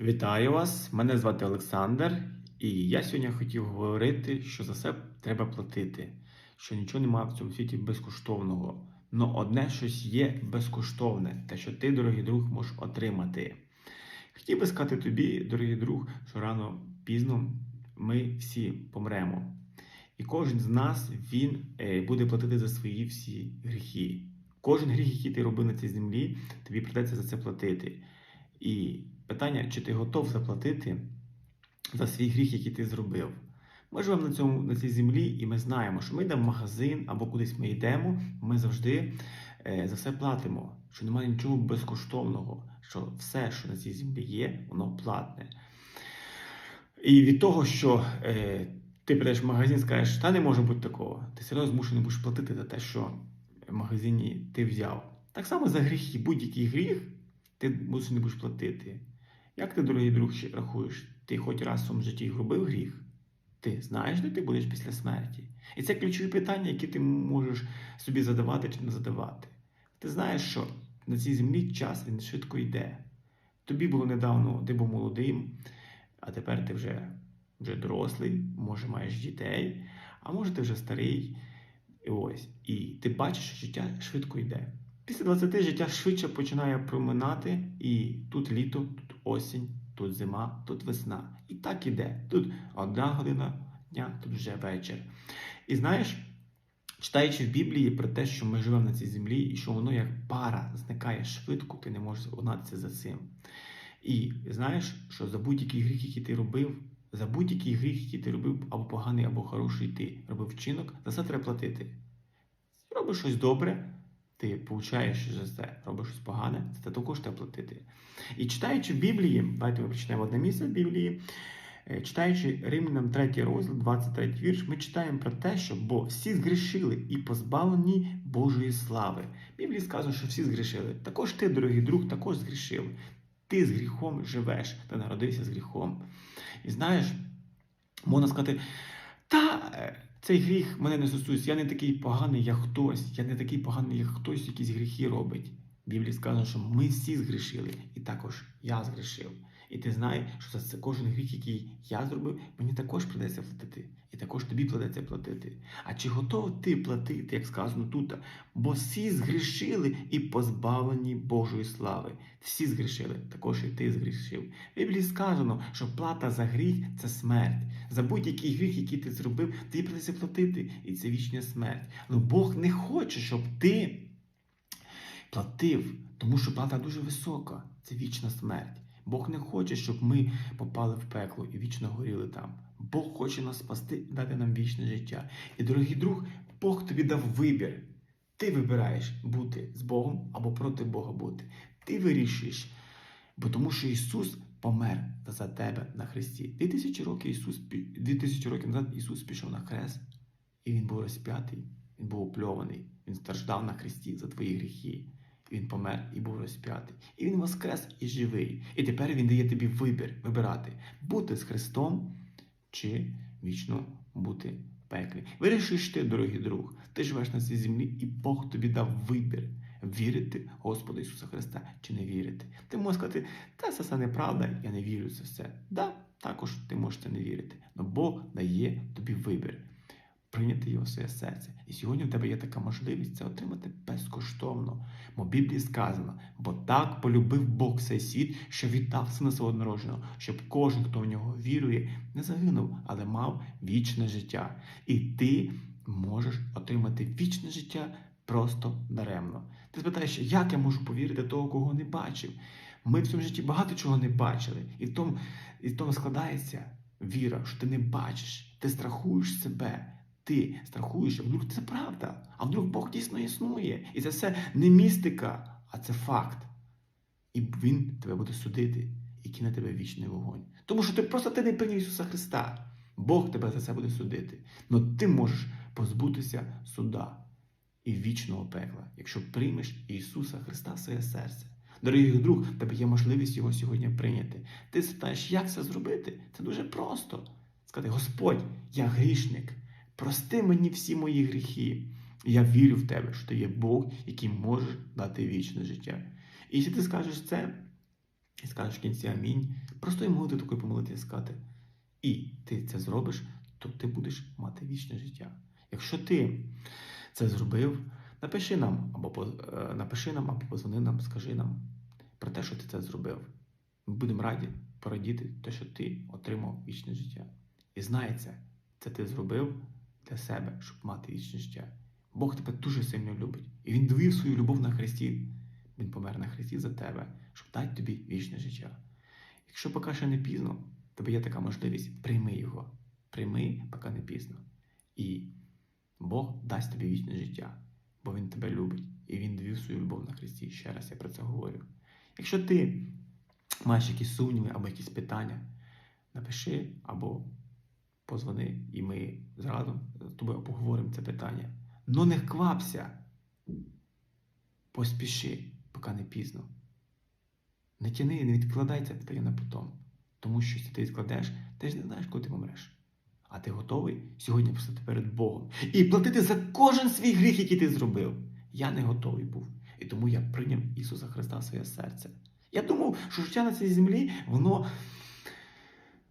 Вітаю вас! Мене звати Олександр, і я сьогодні хотів говорити, що за все треба платити, що нічого немає в цьому світі безкоштовного. Но одне щось є безкоштовне, те, що ти, дорогий друг, можеш отримати. Хотів би сказати тобі, дорогий друг, що рано пізно ми всі помремо. І кожен з нас він е, буде платити за свої всі гріхи. Кожен гріх, який ти робив на цій землі, тобі придеться за це платити. І питання, чи ти готов заплатити за свій гріх, який ти зробив. Ми живемо на цьому на цій землі, і ми знаємо, що ми йдемо в магазин або кудись ми йдемо, ми завжди е, за все платимо, що немає нічого безкоштовного, що все, що на цій землі є, воно платне. І від того, що е, ти прийдеш в магазин, скажеш, та не може бути такого, ти серйозно змушений будеш платити за те, що в магазині ти взяв. Так само за гріхи, будь-який гріх, ти мусиш не будеш платити. Як ти, дорогий друг, рахуєш? Ти хоч раз в своєму житті робив гріх? Ти знаєш, де ти будеш після смерті? І це ключові питання, які ти можеш собі задавати чи не задавати. Ти знаєш, що на цій землі час він швидко йде. Тобі було недавно, ти був молодим, а тепер ти вже, вже дорослий, може маєш дітей, а може ти вже старий. І ось. І ти бачиш, що життя швидко йде. Після 20 життя швидше починає проминати, і тут літо, тут осінь, тут зима, тут весна. І так іде. Тут одна година дня, тут вже вечір. І знаєш, читаючи в Біблії про те, що ми живемо на цій землі, і що воно як пара зникає швидко, ти не можеш угнатися за цим. І знаєш, що за будь-який гріх, який ти робив, за будь-який гріх, який ти робив, або поганий, або хороший, ти робив вчинок, за це треба платити. Робиш щось добре, ти получаєш за це, робиш щось погане, це також треба платити. І читаючи Біблії, давайте ми прочитаємо одне місце в Біблії, е, читаючи Римлянам 3 розділ, 23 вірш, ми читаємо про те, що бо всі згрішили і позбавлені Божої слави. Біблії сказано, що всі згрішили. Також ти, дорогий друг, також згрішив. Ти з гріхом живеш, ти народився з гріхом. І знаєш, можна сказати, та е, цей гріх мене не стосується. Я не такий поганий, як хтось. Я не такий поганий, як хтось, якісь гріхи робить. В Біблії сказано, що ми всі згрішили, і також я згрішив. І ти знаєш, що за це кожен гріх, який я зробив, мені також придеться платити. І також тобі придеться платити. А чи готовий ти платити, як сказано тут? Бо всі згрішили і позбавлені Божої слави. Всі згрішили, також і ти згрішив. В Біблії сказано, що плата за гріх це смерть. За будь-який гріх, який ти зробив, тобі придеться платити, і це вічна смерть. Але Бог не хоче, щоб ти платив, тому що плата дуже висока, це вічна смерть. Бог не хоче, щоб ми попали в пекло і вічно горіли там. Бог хоче нас спасти і дати нам вічне життя. І, дорогий друг, Бог тобі дав вибір. Ти вибираєш бути з Богом або проти Бога бути. Ти вирішуєш, бо тому що Ісус помер за тебе на хресті. Дві тисячі років Ісус дві тисячі років назад Ісус пішов на хрест, і Він був розп'ятий, Він був опльований, Він страждав на хресті за твої гріхи. Він помер і був розп'ятий. І він воскрес і живий. І тепер він дає тобі вибір вибирати, бути з Христом чи вічно бути в пеклі. Вирішуєш ти, дорогий друг, ти живеш на цій землі, і Бог тобі дав вибір вірити в Господа Ісуса Христа чи не вірити. Ти можеш сказати, це все неправда, я не вірю це все. Да, також ти можеш це не вірити. Але Бог дає тобі вибір. Прийняти його в своє серце. І сьогодні в тебе є така можливість це отримати безкоштовно. Бо Біблії сказано, бо так полюбив Бог цей світ, що віддав сина свого народженого, щоб кожен, хто в нього вірує, не загинув, але мав вічне життя. І ти можеш отримати вічне життя просто даремно. Ти спитаєш, як я можу повірити того, кого не бачив? Ми в цьому житті багато чого не бачили, і в тому, і в тому складається віра, що ти не бачиш, ти страхуєш себе. Ти страхуєш, а вдруг це правда, а вдруг Бог дійсно існує. І це все не містика, а це факт. І Він тебе буде судити і кине тебе вічний вогонь. Тому що ти просто ти не прийняв Ісуса Христа. Бог тебе за це буде судити. Но ти можеш позбутися суда і вічного пекла, якщо приймеш Ісуса Христа в своє серце. Дорогий друг, тебе є можливість його сьогодні прийняти. Ти знаєш, як це зробити? Це дуже просто. Сказати, Господь, я грішник. Прости мені всі мої гріхи. Я вірю в тебе, що ти є Бог, який може дати вічне життя. І якщо ти скажеш це, і скажеш в кінці амінь, простою молитвою такою помолитися сказати, і ти це зробиш, то ти будеш мати вічне життя. Якщо ти це зробив, напиши нам або е, напиши нам, або позвони нам, скажи нам про те, що ти це зробив. Ми будемо раді порадіти те, що ти отримав вічне життя. І знай це, це ти зробив для себе, щоб мати вічне життя. Бог тебе дуже сильно любить. І Він довів свою любов на Христі. Він помер на Христі за тебе, щоб дати тобі вічне життя. Якщо поки ще не пізно, тебе є така можливість, прийми його. Прийми, поки не пізно. І Бог дасть тобі вічне життя, бо Він тебе любить. І Він довів свою любов на Христі. Ще раз я про це говорю. Якщо ти маєш якісь сумніви або якісь питання, напиши або позвони, і ми зразу з тобою поговоримо це питання. Ну не квапся, поспіши, поки не пізно. Не тяни, не відкладай це питання на потом. Тому що якщо ти відкладеш, ти ж не знаєш, коли ти помреш. А ти готовий сьогодні постати перед Богом і платити за кожен свій гріх, який ти зробив. Я не готовий був. І тому я прийняв Ісуса Христа в своє серце. Я думав, що життя на цій землі, воно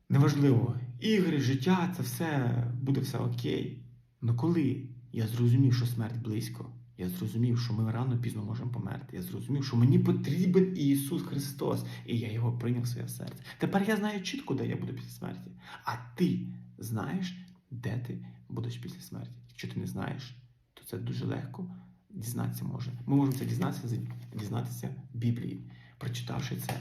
неважливо. Ігри, життя, це все буде все окей. Але коли я зрозумів, що смерть близько, я зрозумів, що ми рано пізно можемо померти. Я зрозумів, що мені потрібен Ісус Христос, і я його прийняв в своє серце. Тепер я знаю чітко, де я буду після смерті. А ти знаєш, де ти будеш після смерті. Якщо ти не знаєш, то це дуже легко дізнатися може. Ми можемо це дізнатися, дізнатися в Біблії. Прочитавши це,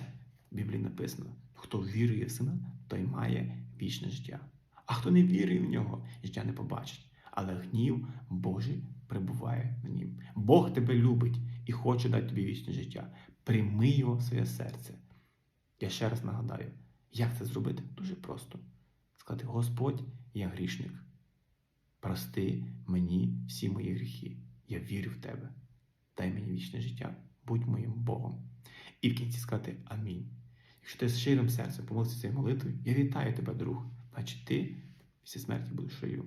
в Біблії написано: хто вірує в сина, той має вічне життя. А хто не вірує в нього, життя не побачить. Але гнів Божий перебуває на нім. Бог тебе любить і хоче дати тобі вічне життя. Прийми його в своє серце. Я ще раз нагадаю, як це зробити? Дуже просто. Сказати: Господь, я грішник. Прости мені всі мої гріхи. Я вірю в тебе. Дай мені вічне життя, будь моїм Богом. І в кінці сказати Амінь. Якщо ти з щирим серцем помолився цією молитвою, я вітаю тебе, друг. Значить, ти після смерті будеш раю.